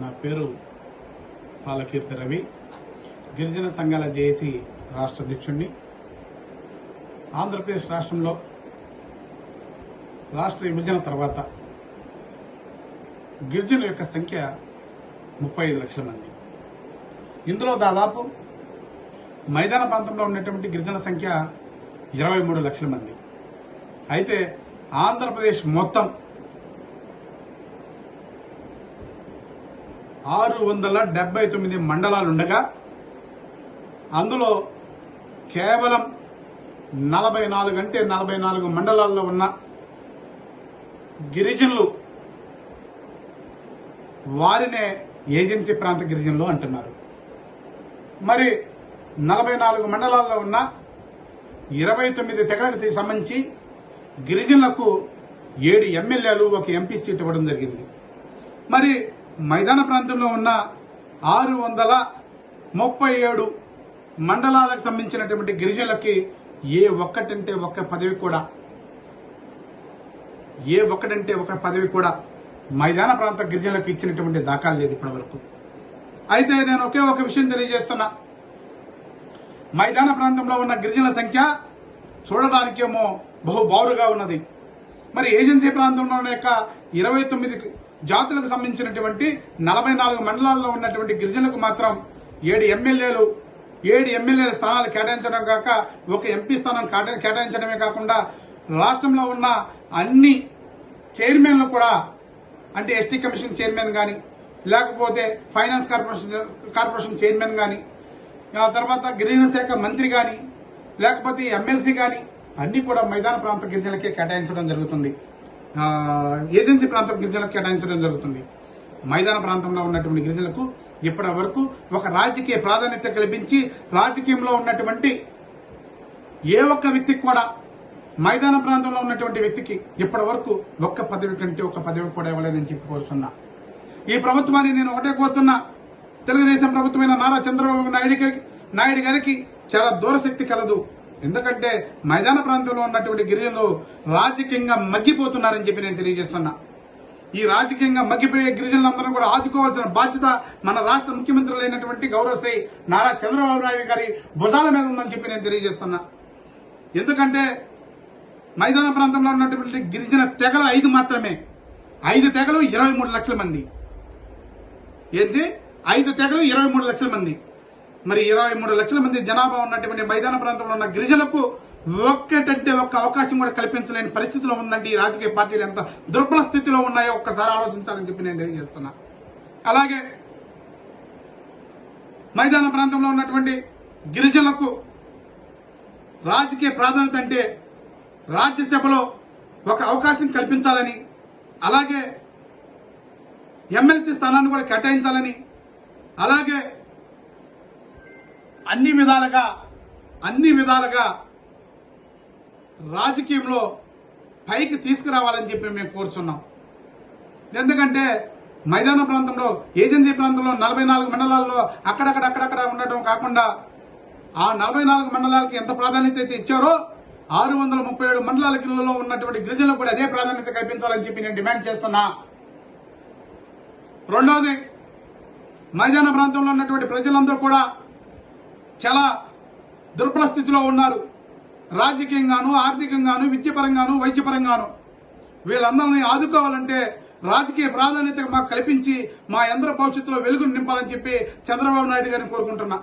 నా పేరు పాలకీర్తి రవి. గిరిజన సంఘాల జేఏసీ రాష్ట్ర అధ్యక్షుడిని ఆంధ్రప్రదేశ్ రాష్ట్రంలో రాష్ట్ర విభజన తర్వాత గిరిజనుల యొక్క సంఖ్య ముప్పై ఐదు లక్షల మంది. ఇందులో దాదాపు మైదాన ప్రాంతంలో ఉన్నటువంటి గిరిజన సంఖ్య ఇరవై మూడు లక్షల మంది. అయితే ఆంధ్రప్రదేశ్ మొత్తం ఆరు వందల డెబ్బై తొమ్మిది మండలాలు ఉండగా అందులో కేవలం నలభై నాలుగు అంటే నలభై నాలుగు మండలాల్లో ఉన్న గిరిజనులు వారినే ఏజెన్సీ ప్రాంత గిరిజనులు అంటున్నారు. మరి నలభై నాలుగు మండలాల్లో ఉన్న ఇరవై తొమ్మిది తెగలకు సంబంధించి గిరిజనులకు ఏడు ఎమ్మెల్యేలు ఒక ఎంపీ సీట్ ఇవ్వడం జరిగింది. మరి మైదాన ప్రాంతంలో ఉన్న ఆరు వందల ముప్పై ఏడు మండలాలకు సంబంధించినటువంటి గిరిజనులకి ఏ ఒక్కటంటే ఒక్క పదవి కూడా ఏ ఒక్కటంటే ఒక పదవి కూడా మైదాన ప్రాంత గిరిజనులకు ఇచ్చినటువంటి దాఖలు లేదు ఇప్పటి వరకు అయితే నేను ఒకే ఒక విషయం తెలియజేస్తున్నా. మైదాన ప్రాంతంలో ఉన్న గిరిజనుల సంఖ్య చూడడానికేమో బహు బారుగా ఉన్నది. మరి ఏజెన్సీ ప్రాంతంలో ఉన్న యొక్క ఇరవై తొమ్మిది జాతులకు సంబంధించినటువంటి నలభై నాలుగు మండలాల్లో ఉన్నటువంటి గిరిజనులకు మాత్రం ఏడు ఎమ్మెల్యేలు ఏడు ఎమ్మెల్యేల స్థానాలు కేటాయించడం కాక ఒక ఎంపీ స్థానం కేటాయించడమే కాకుండా రాష్ట్రంలో ఉన్న అన్ని చైర్మన్లు కూడా అంటే ఎస్టీ కమిషన్ చైర్మన్ కానీ లేకపోతే ఫైనాన్స్ కార్పొరేషన్ కార్పొరేషన్ చైర్మన్ కానీ ఆ తర్వాత గిరిజన శాఖ మంత్రి కానీ లేకపోతే ఎమ్మెల్సీ కానీ అన్ని కూడా మైదాన ప్రాంత గిరిజనులకే కేటాయించడం జరుగుతుంది. ఏజెన్సీ ప్రాంత గిరిజనులకు కేటాయించడం జరుగుతుంది. మైదాన ప్రాంతంలో ఉన్నటువంటి గిరిజనులకు ఇప్పటి వరకు ఒక రాజకీయ ప్రాధాన్యత కల్పించి రాజకీయంలో ఉన్నటువంటి ఏ ఒక్క వ్యక్తికి కూడా మైదాన ప్రాంతంలో ఉన్నటువంటి వ్యక్తికి ఇప్పటి వరకు ఒక్క పదవి కంటే ఒక పదవి కూడా ఇవ్వలేదని చెప్పి కోరుతున్నా. ఈ ప్రభుత్వాన్ని నేను ఒకటే కోరుతున్నా. తెలుగుదేశం ప్రభుత్వమైన నారా చంద్రబాబు నాయుడు గారికి నాయుడు గారికి చాలా దూరశక్తి కలదు. ఎందుకంటే మైదాన ప్రాంతంలో ఉన్నటువంటి గిరిజనులు రాజకీయంగా మగ్గిపోతున్నారని చెప్పి నేను తెలియజేస్తున్నా. ఈ రాజకీయంగా మగ్గిపోయే గిరిజనులందరూ కూడా ఆదుకోవాల్సిన బాధ్యత మన రాష్ట్ర ముఖ్యమంత్రులైనటువంటి గౌరవశ్రీ నారా చంద్రబాబు నాయుడు గారి భుజాల మీద ఉందని చెప్పి నేను తెలియజేస్తున్నా. ఎందుకంటే మైదాన ప్రాంతంలో ఉన్నటువంటి గిరిజన తెగలు ఐదు మాత్రమే. ఐదు తెగలు ఇరవై మూడు లక్షల మంది. ఏంటి ఐదు తెగలు ఇరవై మూడు లక్షల మంది. మరి ఇరవై మూడు లక్షల మంది జనాభా ఉన్నటువంటి మైదాన ప్రాంతంలో ఉన్న గిరిజనులకు ఒక్కటంటే ఒక్క అవకాశం కూడా కల్పించలేని పరిస్థితిలో ఉందండి ఈ రాజకీయ పార్టీలు ఎంత దుర్బల స్థితిలో ఉన్నాయో ఒక్కసారి ఆలోచించాలని చెప్పి నేను తెలియజేస్తున్నా. అలాగే మైదాన ప్రాంతంలో ఉన్నటువంటి గిరిజనులకు రాజకీయ ప్రాధాన్యత అంటే రాజ్యసభలో ఒక అవకాశం కల్పించాలని అలాగే ఎమ్మెల్సీ స్థానాన్ని కూడా కేటాయించాలని అలాగే అన్ని విధాలుగా అన్ని విధాలుగా రాజకీయంలో పైకి తీసుకురావాలని చెప్పి మేము కోరుచున్నాం. ఎందుకంటే మైదాన ప్రాంతంలో ఏజెన్సీ ప్రాంతంలో నలభై నాలుగు మండలాల్లో అక్కడక్కడ అక్కడక్కడ ఉండటం కాకుండా ఆ నలభై నాలుగు మండలాలకి ఎంత ప్రాధాన్యత అయితే ఇచ్చారో ఆరు వందల ముప్పై ఏడు మండలాల కిందలో ఉన్నటువంటి గిరిజనులకు కూడా అదే ప్రాధాన్యత కల్పించాలని చెప్పి నేను డిమాండ్ చేస్తున్నా. రెండవది మైదాన ప్రాంతంలో ఉన్నటువంటి ప్రజలందరూ కూడా చాలా దుర్బల స్థితిలో ఉన్నారు. రాజకీయంగాను ఆర్థికంగాను విద్యపరంగాను వైద్యపరంగాను. వీళ్ళందరినీ ఆదుకోవాలంటే రాజకీయ ప్రాధాన్యత మాకు కల్పించి మా అందరి భవిష్యత్తులో వెలుగును నింపాలని చెప్పి చంద్రబాబు నాయుడు గారిని కోరుకుంటున్నా.